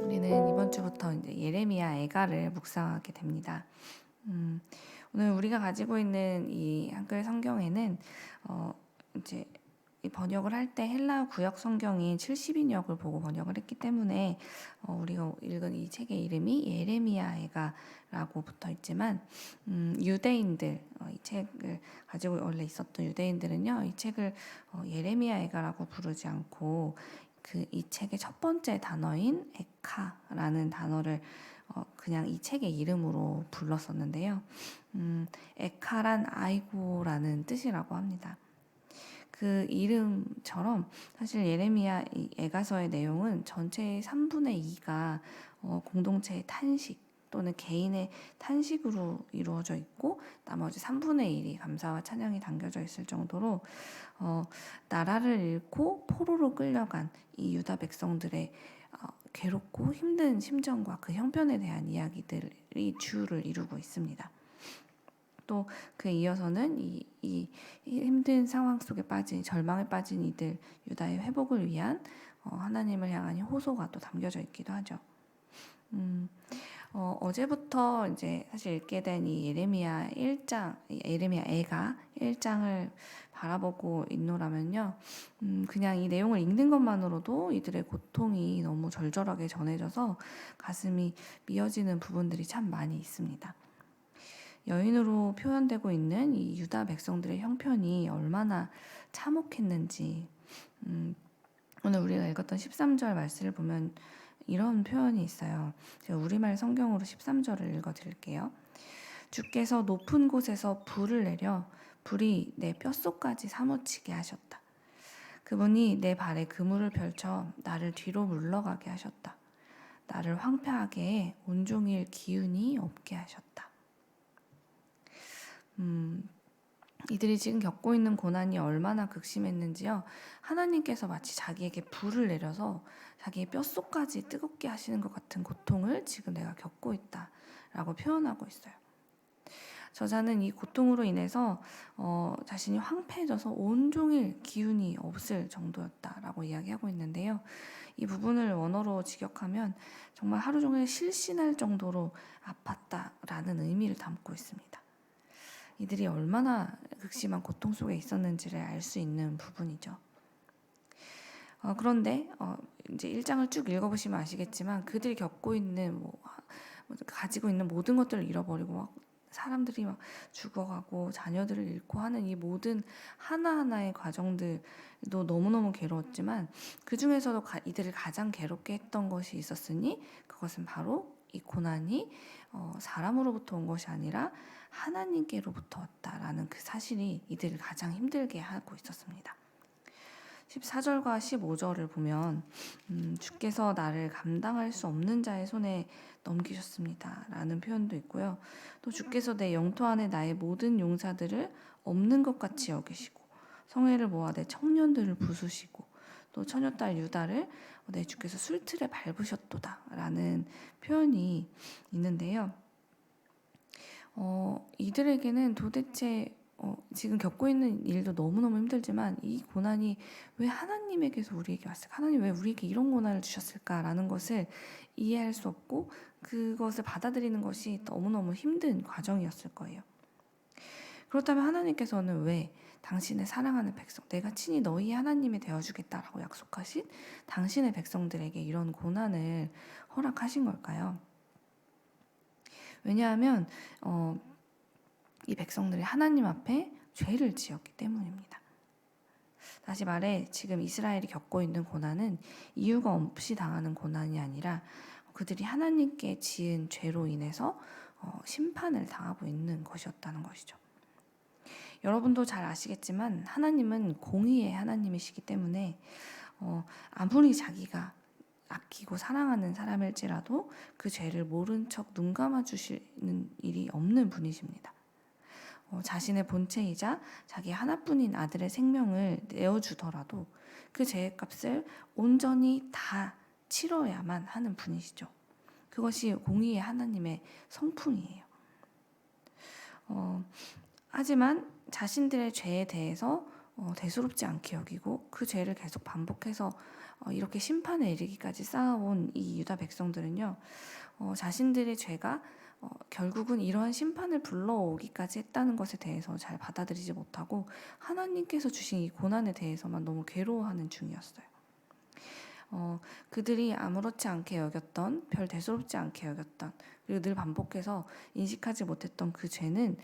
우리는 이번 주부터 이제 예레미야 애가를 묵상하게 됩니다. 음, 오늘 우리가 가지고 있는 이 한글 성경에는 어, 이제 이 번역을 할 때 헬라 구역 성경인 70인역을 보고 번역을 했기 때문에 어, 우리가 읽은 이 책의 이름이 예레미야 애가라고 붙어 있지만 음, 유대인들 어, 이 책을 가지고 원래 있었던 유대인들은요 이 책을 어, 예레미야 애가라고 부르지 않고 그 이 책의 첫 번째 단어인 에카라는 단어를 어, 그냥 이 책의 이름으로 불렀었는데요. 음, 에카란 아이고라는 뜻이라고 합니다. 그 이름처럼 사실 예레미야 이 애가서의 내용은 전체의 3분의 2가 어, 공동체의 탄식 또는 개인의 탄식으로 이루어져 있고 나머지 3분의 1이 감사와 찬양이 담겨져 있을 정도로 어, 나라를 잃고 포로로 끌려간 이 유다 백성들의 어, 괴롭고 힘든 심정과 그 형편에 대한 이야기들이 주를 이루고 있습니다. 또 그에 이어서는 이, 이 힘든 상황 속에 빠진 절망에 빠진 이들 유다의 회복을 위한 어, 하나님을 향한 호소가 또 담겨져 있기도 하죠. 음, 어, 어제부터 이제 사실 읽게 된 이 예레미야 1장, 예레미야 애가 1장을 바라보고 있노라면요. 음, 그냥 이 내용을 읽는 것만으로도 이들의 고통이 너무 절절하게 전해져서 가슴이 미어지는 부분들이 참 많이 있습니다. 여인으로 표현되고 있는 이 유다 백성들의 형편이 얼마나 참혹했는지, 음, 오늘 우리가 읽었던 13절 말씀을 보면 이런 표현이 있어요. 제가 우리말 성경으로 13절을 읽어 드릴게요. 주께서 높은 곳에서 불을 내려 불이 내 뼛속까지 사무치게 하셨다. 그분이 내 발에 그물을 펼쳐 나를 뒤로 물러가게 하셨다. 나를 황폐하게 해 온종일 기운이 없게 하셨다. 음, 이들이 지금 겪고 있는 고난이 얼마나 극심했는지요. 하나님께서 마치 자기에게 불을 내려서 자기의 뼛속까지 뜨겁게 하시는 것 같은 고통을 지금 내가 겪고 있다 라고 표현하고 있어요. 저자는 이 고통으로 인해서 어, 자신이 황폐해져서 온종일 기운이 없을 정도였다라고 이야기하고 있는데요. 이 부분을 원어로 직역하면 정말 하루 종일 실신할 정도로 아팠다라는 의미를 담고 있습니다. 이들이 얼마나 극심한 고통 속에 있었는지를 알 수 있는 부분이죠. 어, 그런데 어, 이제 1장을 쭉 읽어보시면 아시겠지만 그들이 겪고 있는 뭐, 뭐 가지고 있는 모든 것들을 잃어버리고 막 사람들이 막 죽어가고 자녀들을 잃고 하는 이 모든 하나하나의 과정들도 너무너무 괴로웠지만 그 중에서도 이들을 가장 괴롭게 했던 것이 있었으니 그것은 바로 이 고난이 어, 사람으로부터 온 것이 아니라 하나님께로부터 왔다라는 그 사실이 이들을 가장 힘들게 하고 있었습니다. 14절과 15절을 보면 음, 주께서 나를 감당할 수 없는 자의 손에 넘기셨습니다. 라는 표현도 있고요. 또 주께서 내 영토 안에 나의 모든 용사들을 없는 것 같이 여기시고 성회를 모아 내 청년들을 부수시고 또 처녀딸 유다를 내 주께서 술틀에 밟으셨도다 라는 표현이 있는데요. 어, 이들에게는 도대체 어, 지금 겪고 있는 일도 너무너무 힘들지만 이 고난이 왜 하나님에게서 우리에게 왔을까? 하나님 왜 우리에게 이런 고난을 주셨을까라는 것을 이해할 수 없고 그것을 받아들이는 것이 너무너무 힘든 과정이었을 거예요. 그렇다면 하나님께서는 왜 당신의 사랑하는 백성, 내가 친히 너희 하나님이 되어주겠다라고 약속하신 당신의 백성들에게 이런 고난을 허락하신 걸까요? 왜냐하면 어, 이 백성들이 하나님 앞에 죄를 지었기 때문입니다. 다시 말해 지금 이스라엘이 겪고 있는 고난은 이유가 없이 당하는 고난이 아니라 그들이 하나님께 지은 죄로 인해서 어, 심판을 당하고 있는 것이었다는 것이죠. 여러분도 잘 아시겠지만 하나님은 공의의 하나님이시기 때문에 어, 아무리 자기가 아끼고 사랑하는 사람일지라도 그 죄를 모른 척 눈 감아 주시는 일이 없는 분이십니다. 어, 자신의 본체이자 자기 하나뿐인 아들의 생명을 내어주더라도 그 죄의 값을 온전히 다 치러야만 하는 분이시죠. 그것이 공의의 하나님의 성품이에요. 어, 하지만 자신들의 죄에 대해서 어, 대수롭지 않게 여기고 그 죄를 계속 반복해서 어, 이렇게 심판에 이르기까지 쌓아온 이 유다 백성들은요 어, 자신들의 죄가 어, 결국은 이러한 심판을 불러오기까지 했다는 것에 대해서 잘 받아들이지 못하고 하나님께서 주신 이 고난에 대해서만 너무 괴로워하는 중이었어요. 어, 그들이 아무렇지 않게 여겼던 별 대수롭지 않게 여겼던 그리고 늘 반복해서 인식하지 못했던 그 죄는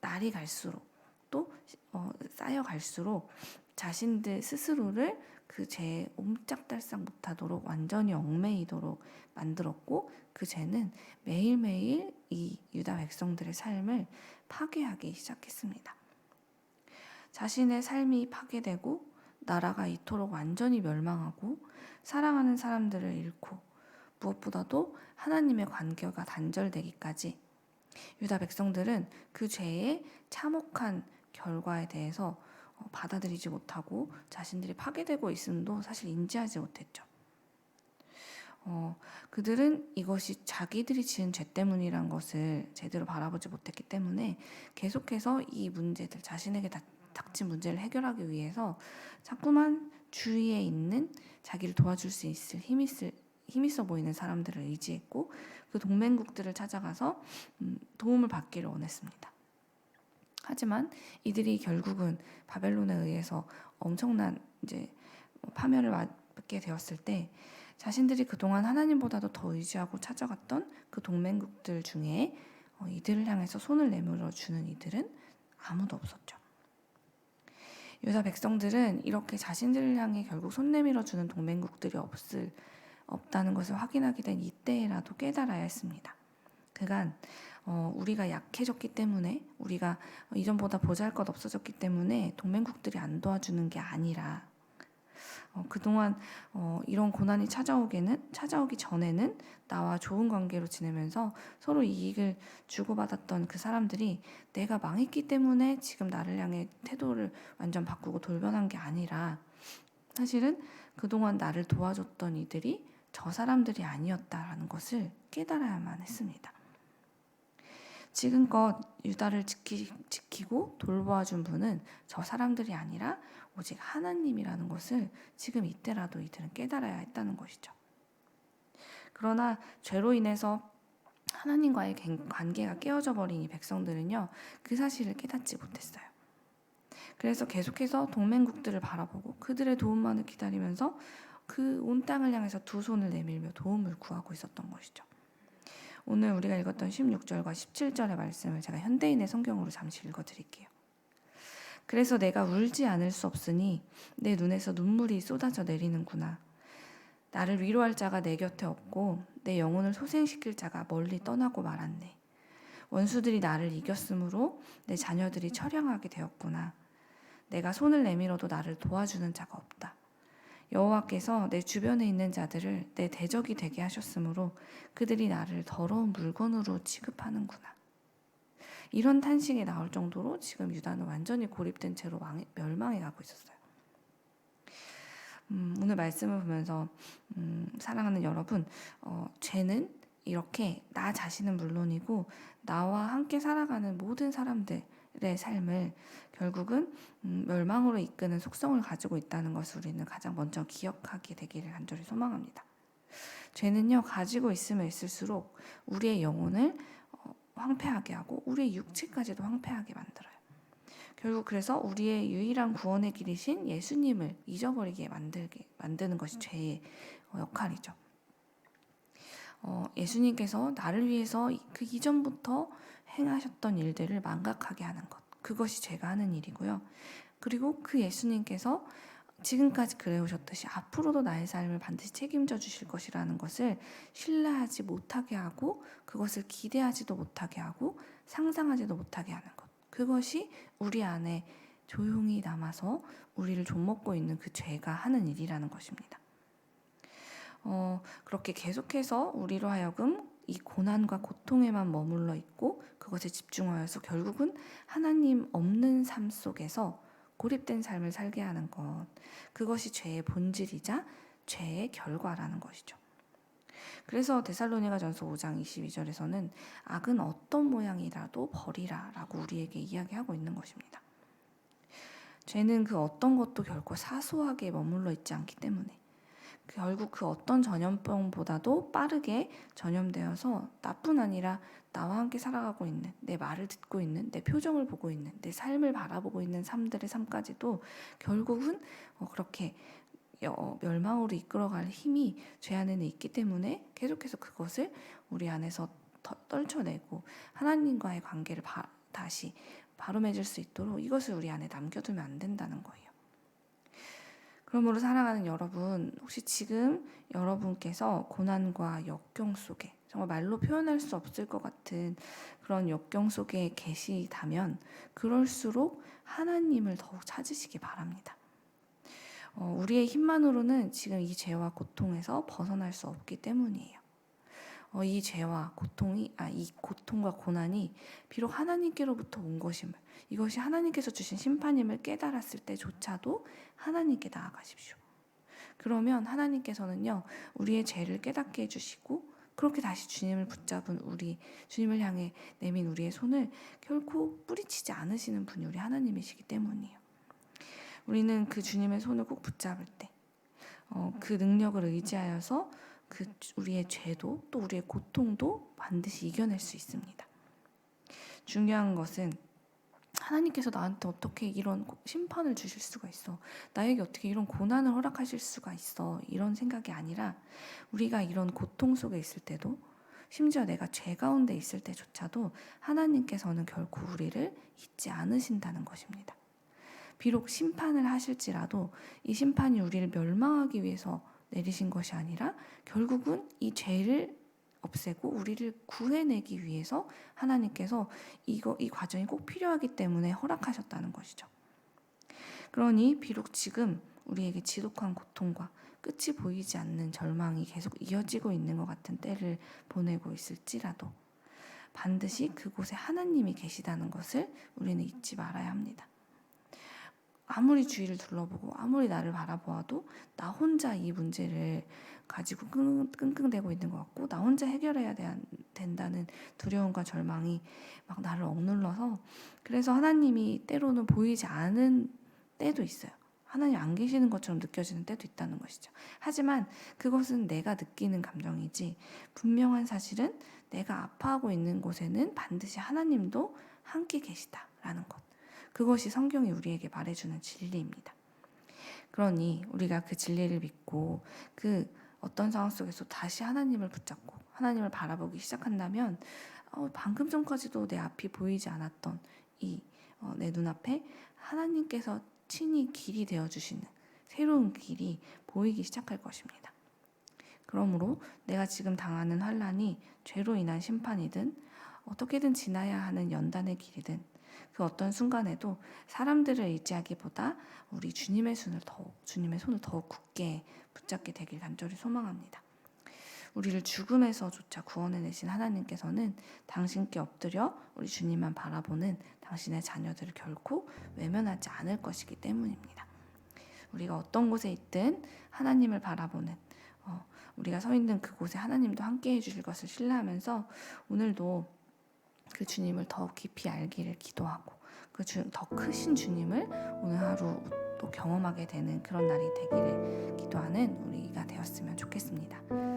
날이 갈수록 또 어, 쌓여 갈수록 자신들 스스로를 그 죄에 옴짝달싹 못하도록 완전히 얽매이도록 만들었고 그 죄는 매일매일 이 유다 백성들의 삶을 파괴하기 시작했습니다. 자신의 삶이 파괴되고 나라가 이토록 완전히 멸망하고 사랑하는 사람들을 잃고 무엇보다도 하나님의 관계가 단절되기까지 유다 백성들은 그 죄의 참혹한 결과에 대해서 어, 받아들이지 못하고 자신들이 파괴되고 있음도 사실 인지하지 못했죠. 어, 그들은 이것이 자기들이 지은 죄 때문이란 것을 제대로 바라보지 못했기 때문에 계속해서 이 문제들, 자신에게 닥, 닥친 문제를 해결하기 위해서 자꾸만 주위에 있는 자기를 도와줄 수 있을 힘 있을 힘 있어 보이는 사람들을 의지했고 그 동맹국들을 찾아가서 음, 도움을 받기를 원했습니다. 하지만 이들이 결국은 바벨론에 의해서 엄청난 이제 파멸을 맞게 되었을 때 자신들이 그동안 하나님보다도 더 의지하고 찾아갔던 그 동맹국들 중에 어, 이들을 향해서 손을 내밀어 주는 이들은 아무도 없었죠. 유다 백성들은 이렇게 자신들을 향해 결국 손 내밀어 주는 동맹국들이 없을 없다는 것을 확인하게 된 이때라도 깨달아야 했습니다. 그간 어, 우리가 약해졌기 때문에 우리가 이전보다 보잘 것 없어졌기 때문에 동맹국들이 안 도와주는 게 아니라 어, 그동안 어, 이런 고난이 찾아오게는 찾아오기 전에는 나와 좋은 관계로 지내면서 서로 이익을 주고받았던 그 사람들이 내가 망했기 때문에 지금 나를 향해 태도를 완전 바꾸고 돌변한 게 아니라 사실은 그동안 나를 도와줬던 이들이 저 사람들이 아니었다라는 것을 깨달아야만 했습니다. 지금껏 유다를 지키, 지키고 돌보아준 분은 저 사람들이 아니라 오직 하나님이라는 것을 지금 이때라도 이들은 깨달아야 했다는 것이죠. 그러나 죄로 인해서 하나님과의 관계가 깨어져 버린 이 백성들은요, 그 사실을 깨닫지 못했어요. 그래서 계속해서 동맹국들을 바라보고 그들의 도움만을 기다리면서 그 온 땅을 향해서 두 손을 내밀며 도움을 구하고 있었던 것이죠. 오늘 우리가 읽었던 16절과 17절의 말씀을 제가 현대인의 성경으로 잠시 읽어 드릴게요. 그래서 내가 울지 않을 수 없으니 내 눈에서 눈물이 쏟아져 내리는구나. 나를 위로할 자가 내 곁에 없고 내 영혼을 소생시킬 자가 멀리 떠나고 말았네. 원수들이 나를 이겼으므로 내 자녀들이 처량하게 되었구나. 내가 손을 내밀어도 나를 도와주는 자가 없다. 여호와께서 내 주변에 있는 자들을 내 대적이 되게 하셨으므로 그들이 나를 더러운 물건으로 취급하는구나. 이런 탄식이 나올 정도로 지금 유다는 완전히 고립된 채로 멸망해 가고 있었어요. 음, 오늘 말씀을 보면서 음, 사랑하는 여러분, 어, 죄는 이렇게 나 자신은 물론이고 나와 함께 살아가는 모든 사람들 의 삶을 결국은 음, 멸망으로 이끄는 속성을 가지고 있다는 것을 우리는 가장 먼저 기억하게 되기를 간절히 소망합니다. 죄는요 가지고 있으면 있을수록 우리의 영혼을 황폐하게 하고 우리의 육체까지도 황폐하게 만들어요. 결국 그래서 우리의 유일한 구원의 길이신 예수님을 잊어버리게 만들게 만드는 것이 죄의 역할이죠. 어, 예수님께서 나를 위해서 그 이전부터 행하셨던 일들을 망각하게 하는 것. 그것이 제가 하는 일이고요. 그리고 그 예수님께서 지금까지 그래 오셨듯이 앞으로도 나의 삶을 반드시 책임져 주실 것이라는 것을 신뢰하지 못하게 하고 그것을 기대하지도 못하게 하고 상상하지도 못하게 하는 것. 그것이 우리 안에 조용히 남아서 우리를 좀먹고 있는 그 죄가 하는 일이라는 것입니다. 어, 그렇게 계속해서 우리로 하여금 이 고난과 고통에만 머물러 있고 그것에 집중하여서 결국은 하나님 없는 삶 속에서 고립된 삶을 살게 하는 것. 그것이 죄의 본질이자 죄의 결과라는 것이죠. 그래서 데살로니가 전서 5장 22절에서는 악은 어떤 모양이라도 버리라 라고 우리에게 이야기하고 있는 것입니다. 죄는 그 어떤 것도 결코 사소하게 머물러 있지 않기 때문에 결국 그 어떤 전염병보다도 빠르게 전염되어서 나뿐 아니라 나와 함께 살아가고 있는 내 말을 듣고 있는 내 표정을 보고 있는 내 삶을 바라보고 있는 삶들의 삶까지도 결국은 어, 그렇게 여- 멸망으로 이끌어갈 힘이 죄 안에는 있기 때문에 계속해서 그것을 우리 안에서 더 떨쳐내고 하나님과의 관계를 바, 다시 바로 맺을 수 있도록 이것을 우리 안에 남겨두면 안 된다는 거예요. 그러므로 사랑하는 여러분, 혹시 지금 여러분께서 고난과 역경 속에 정말 말로 표현할 수 없을 것 같은 그런 역경 속에 계시다면 그럴수록 하나님을 더욱 찾으시기 바랍니다. 어, 우리의 힘만으로는 지금 이 죄와 고통에서 벗어날 수 없기 때문이에요. 어, 이 죄와 고통이 아 이 고통과 고난이 비록 하나님께로부터 온 것임을 이것이 하나님께서 주신 심판임을 깨달았을 때조차도 하나님께 나아가십시오. 그러면 하나님께서는요 우리의 죄를 깨닫게 해주시고 그렇게 다시 주님을 붙잡은 우리 주님을 향해 내민 우리의 손을 결코 뿌리치지 않으시는 분이 우리 하나님이시기 때문이에요. 우리는 그 주님의 손을 꼭 붙잡을 때, 어, 그 능력을 의지하여서 그 우리의 죄도 또 우리의 고통도 반드시 이겨낼 수 있습니다. 중요한 것은 하나님께서 나한테 어떻게 이런 고- 심판을 주실 수가 있어? 나에게 어떻게 이런 고난을 허락하실 수가 있어? 이런 생각이 아니라 우리가 이런 고통 속에 있을 때도 심지어 내가 죄 가운데 있을 때조차도 하나님께서는 결코 우리를 잊지 않으신다는 것입니다. 비록 심판을 하실지라도 이 심판이 우리를 멸망하기 위해서 내리신 것이 아니라 결국은 이 죄를 없애고 우리를 구해내기 위해서 하나님께서 이거 이 과정이 꼭 필요하기 때문에 허락하셨다는 것이죠. 그러니 비록 지금 우리에게 지독한 고통과 끝이 보이지 않는 절망이 계속 이어지고 있는 것 같은 때를 보내고 있을지라도 반드시 그곳에 하나님이 계시다는 것을 우리는 잊지 말아야 합니다. 아무리 주위를 둘러보고 아무리 나를 바라보아도 나 혼자 이 문제를 가지고 끙- 끙끙대고 있는 것 같고 나 혼자 해결해야 돼- 된다는 두려움과 절망이 막 나를 억눌러서 그래서 하나님이 때로는 보이지 않은 때도 있어요. 하나님 안 계시는 것처럼 느껴지는 때도 있다는 것이죠. 하지만 그것은 내가 느끼는 감정이지 분명한 사실은 내가 아파하고 있는 곳에는 반드시 하나님도 함께 계시다라는 것. 그것이 성경이 우리에게 말해주는 진리입니다. 그러니 우리가 그 진리를 믿고 그 어떤 상황 속에서 다시 하나님을 붙잡고 하나님을 바라보기 시작한다면 어, 방금 전까지도 내 앞이 보이지 않았던 이 어, 내 눈앞에 하나님께서 친히 길이 되어 주시는 새로운 길이 보이기 시작할 것입니다. 그러므로 내가 지금 당하는 환란이 죄로 인한 심판이든 어떻게든 지나야 하는 연단의 길이든 그 어떤 순간에도 사람들을 의지하기보다 우리 주님의 손을 더욱 주님의 손을 더욱 굳게 붙잡게 되길 간절히 소망합니다. 우리를 죽음에서조차 구원해내신 하나님께서는 당신께 엎드려 우리 주님만 바라보는 당신의 자녀들을 결코 외면하지 않을 것이기 때문입니다. 우리가 어떤 곳에 있든 하나님을 바라보는 어, 우리가 서 있는 그곳에 하나님도 함께 해주실 것을 신뢰하면서 오늘도 그 주님을 더 깊이 알기를 기도하고 그 더 크신 주님을 오늘 하루 또 경험하게 되는 그런 날이 되기를 기도하는 우리가 되었으면 좋겠습니다.